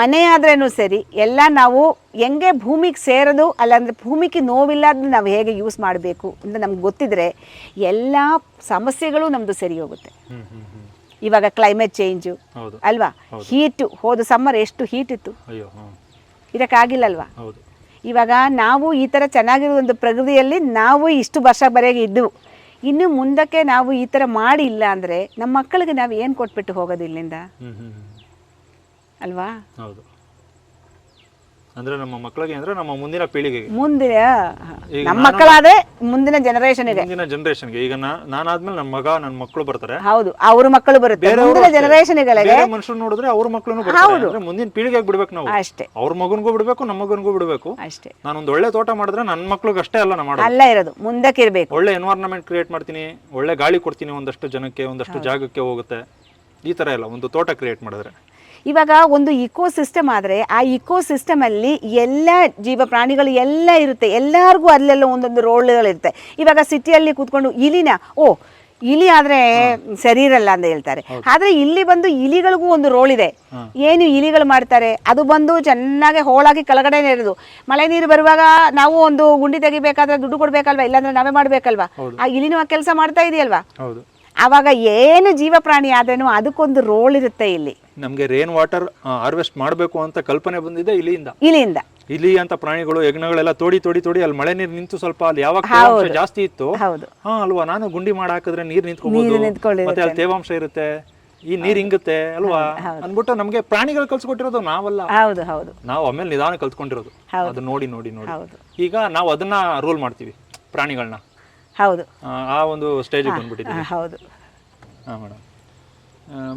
ಮನೆ ಆದ್ರೇನು ಸರಿ ಎಲ್ಲ ನಾವು ಹೆಂಗೆ ಭೂಮಿಗೆ ಸೇರೋದು ಅಲ್ಲಾಂದ್ರೆ ಭೂಮಿಗೆ ನೋವಿಲ್ಲದ ನಾವು ಹೇಗೆ ಯೂಸ್ ಮಾಡಬೇಕು ಅಂತ ನಮ್ಗೆ ಗೊತ್ತಿದ್ರೆ ಎಲ್ಲ ಸಮಸ್ಯೆಗಳು ನಮ್ಮದು ಸರಿ ಹೋಗುತ್ತೆ. ಇವಾಗ ಕ್ಲೈಮೇಟ್ ಚೇಂಜು ಅಲ್ವಾ? ಹೀಟು ಹೋದ ಸಮ್ಮರ್ ಎಷ್ಟು ಹೀಟ್ ಇತ್ತು? ಇದಕ್ಕಾಗಿಲ್ಲಲ್ವಾ? ಇವಾಗ ನಾವು ಈ ಥರ ಚೆನ್ನಾಗಿರೋ ಒಂದು ಪ್ರಗತಿಯಲ್ಲಿ ನಾವು ಇಷ್ಟು ವರ್ಷ ಬರೆಗೆ ಇನ್ನು ಮುಂದಕ್ಕೆ ನಾವು ಈ ಥರ ಮಾಡಿಲ್ಲ ಅಂದರೆ ನಮ್ಮ ಮಕ್ಕಳಿಗೆ ನಾವು ಏನು ಕೊಟ್ಬಿಟ್ಟು ಹೋಗೋದು ಇಲ್ಲಿಂದ? ಅಲ್ವಾ? ಹೌದು. ಅಂದ್ರೆ ನಮ್ಮ ಮಕ್ಕಳಿಗೆ ಅಂದ್ರೆ ನಮ್ಮ ಮುಂದಿನ ಪೀಳಿಗೆಗೆ. ಮುಂದಿನ ಈಗ ನಮ್ಮ ಮಕ್ಕಳಾದ್ರೆ ಮುಂದಿನ ಜನರೇಷನ್ಗೆ ಮುಂದಿನ ಜನರೇಷನ್ಗೆ ಈಗ ನಾ ನಾನಾದ್ಮೇಲೆ ನನ್ನ ಮಗ ನನ್ನ ಮಕ್ಕಳು ಬರ್ತಾರೆ. ಹೌದು ಅವ್ರ ಮಕ್ಕಳು ಬರುತ್ತೆ. ಮುಂದಿನ ಜನರೇಷನ್ ಜನರೇಷನ್ಗಳಿಗೆ ಬೇರೆ ಮನುಷ್ಯರು ನೋಡಿದ್ರೆ ಅವ್ರ ಮಕ್ಕಳನ್ನು ಬರ್ತಾರೆ. ಅಂದ್ರೆ ಮುಂದಿನ ಪೀಳಿಗೆಗೆ ಬಿಡ್ಬೇಕು ನಾವು. ಅಷ್ಟೇ. ಅವ್ರ ಮಗನ್ಗೂ ಬಿಡ್ಬೇಕು ನಮ್ಮ ಮಗನ್ಗೂ ಬಿಡ್ಬೇಕು. ಅಷ್ಟೇ. ನಾನೊಂದು ಒಳ್ಳೆ ತೋಟ ಮಾಡಿದ್ರೆ ನನ್ನ ಮಕ್ಳಿಗೆ ಅಷ್ಟೇ ಅಲ್ಲ ನಾ ಮಾಡೋದು. ಅಲ್ಲ ಇರೋದು. ಮುಂದಕ್ಕೆ ಇರಬೇಕು ಒಳ್ಳೆ ಎನ್ವೈರ್ನ್ಮೆಂಟ್ ಕ್ರಿಯೇಟ್ ಮಾಡ್ತೀನಿ ಒಳ್ಳೆ ಗಾಳಿ ಕೊಡ್ತೀನಿ ಒಂದಷ್ಟು ಜನಕ್ಕೆ ಒಂದಷ್ಟು ಜಾಗಕ್ಕೆ ಹೋಗುತ್ತೆ. ಈ ತರ ಎಲ್ಲ ಒಂದು ತೋಟ ಕ್ರಿಯೇಟ್ ಮಾಡಿದ್ರೆ. ಇವಾಗ ಒಂದು ಇಕೋ ಸಿಸ್ಟಮ್ ಆದರೆ ಆ ಇಕೋ ಸಿಸ್ಟಮಲ್ಲಿ ಎಲ್ಲ ಜೀವ ಪ್ರಾಣಿಗಳು ಎಲ್ಲ ಇರುತ್ತೆ. ಎಲ್ಲರಿಗೂ ಅಲ್ಲೆಲ್ಲ ಒಂದೊಂದು ರೋಲ್ಗಳಿರುತ್ತೆ ಇವಾಗ ಸಿಟಿಯಲ್ಲಿ ಕೂತ್ಕೊಂಡು ಇಲಿನ ಓ ಇಲಿ ಆದರೆ ಸರಿ ಇರಲ್ಲ ಅಂತ ಹೇಳ್ತಾರೆ. ಆದರೆ ಇಲ್ಲಿ ಬಂದು ಇಲಿಗಳಿಗೂ ಒಂದು ರೋಲ್ ಇದೆ. ಏನು ಇಲಿಗಳು ಮಾಡ್ತಾರೆ? ಅದು ಬಂದು ಚೆನ್ನಾಗಿ ಹೋಳಾಗಿ ಕೆಳಗಡೆ ಇರೋದು. ಮಳೆ ನೀರು ಬರುವಾಗ ನಾವು ಒಂದು ಗುಂಡಿ ತೆಗಿಬೇಕಾದ್ರೆ ದುಡ್ಡು ಕೊಡ್ಬೇಕಲ್ವಾ? ಇಲ್ಲಾಂದ್ರೆ ನಾವೇ ಮಾಡ್ಬೇಕಲ್ವಾ? ಆ ಇಲಿನೂ ಆ ಕೆಲಸ ಮಾಡ್ತಾ ಇದೆಯಲ್ವಾ? ಆವಾಗ ಏನು ಜೀವ ಪ್ರಾಣಿ ಆದ್ರೂ ಅದಕ್ಕೊಂದು ರೋಲ್ ಇರುತ್ತೆ ಇಲ್ಲಿ. ನಮಗೆ ರೇನ್ ವಾಟರ್ ಹಾರ್ವೆಸ್ಟ್ ಮಾಡಬೇಕು ಅಂತ ಕಲ್ಪನೆ ಬಂದಿದೆ ಇಲ್ಲಿಂದ ಇಲ್ಲಿಂದ ಇಲ್ಲಿ ಅಂತ ಪ್ರಾಣಿಗಳು ಯಜ್ಞಗಳೆಲ್ಲ ತೋಡಿ ತೋಡಿ ತೋಡಿ ಅಲ್ಲಿ ಮಳೆ ನೀರು ನಿಂತು ಸ್ವಲ್ಪ ಅಲ್ಲಿ ಯಾವಾಗ ತೇವಾಂಶ ಜಾಸ್ತಿ ಇತ್ತು ಹೌದು. ಹಾ ಅಲ್ವಾ? ನಾನು ಗುಂಡಿ ಮಾಡಿ ಹಾಕಿದ್ರೆ ನೀರು ನಿಂತ್ಕೊಬಹುದು. ಮತ್ತೆ ಅಲ್ಲಿ ತೇವಾಂಶ ಇರುತ್ತೆ. ಈ ನೀರ್ ಹಿಂಗುತ್ತೆ ಅಲ್ವಾ? ಅಂದ್ಬಿಟ್ಟು ನಮ್ಗೆ ಪ್ರಾಣಿಗಳು ಕಲ್ಸ್ಕೊಟ್ಟಿರೋದು ನಾವಲ್ಲ. ಹೌದು ಹೌದು. ನಾವು ಆಮೇಲೆ ನಿಧಾನ ಕಲ್ತ್ಕೊಂಡಿರೋದು. ಅದು ನೋಡಿ ನೋಡಿ ನೋಡಿ. ಈಗ ನಾವು ಅದನ್ನ ರೂಲ್ ಮಾಡ್ತೀವಿ ಪ್ರಾಣಿಗಳನ್ನ ಹೌದು. ಆ ಒಂದು ಸ್ಟೇಜಿಗೆ ಬಂದ್ಬಿಟ್ಟಿದ್ದೀವಿ ಹೌದು. ಹಾಂ ಮೇಡಮ್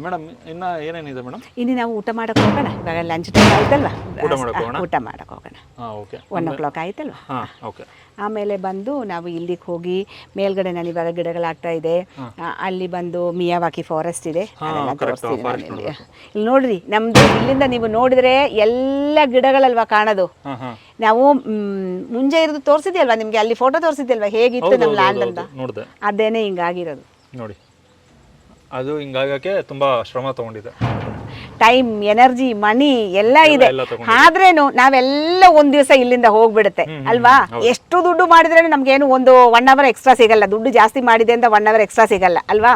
ಮೇಡಮ್ ಇನ್ನ ಏನೇನಿದೆ ಮೇಡಮ್? ಇನ್ನು ನಾವು ಊಟ ಮಾಡಕ್ಕೆ ಹೋಗೋಣ. ಇವಾಗ ಲಂಚ್ ಟೈಮ್ ಆಯ್ತಲ್ವಾ? ಊಟ ಮಾಡಕ್ ಹೋಗೋಣ? ಊಟ ಮಾಡಕ್ಕೆ ಹೋಗೋಣ. ಹಾಂ ಓಕೆ ಒನ್ ಓ ಕ್ಲಾಕ್ ಆಯ್ತಲ್ವಾ? ಹಾಂ ಓಕೆ ಆಮೇಲೆ ಬಂದು ನಾವು ಇಲ್ಲಿಗೆ ಹೋಗಿ ಮೇಲ್ಗಡೆ ನಾನು ಇವಾಗ ಗಿಡಗಳಾಗ್ತಾ ಇದೆ. ಆ, ಅಲ್ಲಿ ಬಂದು ಮಿಯಾವಾಕಿ ಫಾರೆಸ್ಟ್ ಇದೆ. ಅದೆಲ್ಲ correct, ತೋರಿಸ್ತೀನಿ forest ನಾನು ಇಲ್ಲಿ. ಇಲ್ಲಿ ನೋಡ್ರಿ ನಮ್ದು ಇಲ್ಲಿಂದ ನೀವು ನೋಡಿದ್ರೆ ಎಲ್ಲ ಗಿಡಗಳಲ್ವಾ ಕಾಣೋದು? ಹಾಂ ಹಾಂ. ನಾವು ಮ್, ಮುಂಜೆ ಇರೋದು ತೋರಿಸಿದ್ಯಲ್ವಾ ನಿಮ್ಗೆ? ಅಲ್ಲಿ ಫೋಟೋ ತೋರಿಸಿದ್ಯಲ್ವಾ? ಹೇಗಿತ್ತು ನಮ್ಮ ಲ್ಯಾಂಡ್ ಅಂತ ನೋಡಿದೆ. ಅದೇನೆ ಹಿಂಗಾಗಿರೋದು. ನೋಡಿ. ಅದು ಹಿಂಗಾಗಕ್ಕೆ ತುಂಬಾ ಶ್ರಮ ತಗೊಂಡಿದೆ. ಟೈಮ್ ಎನರ್ಜಿ ಮನಿ ಎಲ್ಲ ಇದೆ. ಆದ್ರೇನು ನಾವೆಲ್ಲ ಒಂದ್ ದಿವಸ ಇಲ್ಲಿಂದ ಹೋಗ್ಬಿಡುತ್ತೆ. ಅಲ್ವಾ? ಎಷ್ಟು ದುಡ್ಡು ಮಾಡಿದ್ರೆ ನಮ್ಗೇನು ಒಂದು ಒನ್ ಅವರ್ ಎಕ್ಸ್ಟ್ರಾ ಸಿಗಲ್ಲ. ದುಡ್ಡು ಜಾಸ್ತಿ ಮಾಡಿದೆ ಅಂತ ಒನ್ ಅವರ್ ಎಕ್ಸ್ಟ್ರಾ ಸಿಗಲ್ಲ. ಅಲ್ವಾ?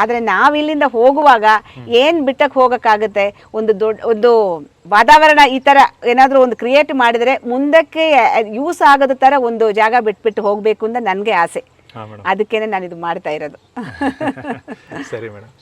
ಆದ್ರೆ ನಾವ್ ಇಲ್ಲಿಂದ ಹೋಗುವಾಗ ಏನ್ ಬಿಟ್ಟಕ್ ಹೋಗಕ್ಕಾಗುತ್ತೆ? ಒಂದು ದೊಡ್ಡ ಒಂದು ವಾತಾವರಣ ಈ ತರ ಏನಾದ್ರೂ ಒಂದು ಕ್ರಿಯೇಟ್ ಮಾಡಿದ್ರೆ ಮುಂದಕ್ಕೆ ಯೂಸ್ ಆಗದ ತರ ಒಂದು ಜಾಗ ಬಿಟ್ಬಿಟ್ಟು ಹೋಗ್ಬೇಕು ಅಂತ ನನ್ಗೆ ಆಸೆ. ಅದಕ್ಕೇನೆ ನಾನು ಇದು ಮಾಡ್ತಾ ಇರೋದು. ಸರಿ ಮೇಡಮ್.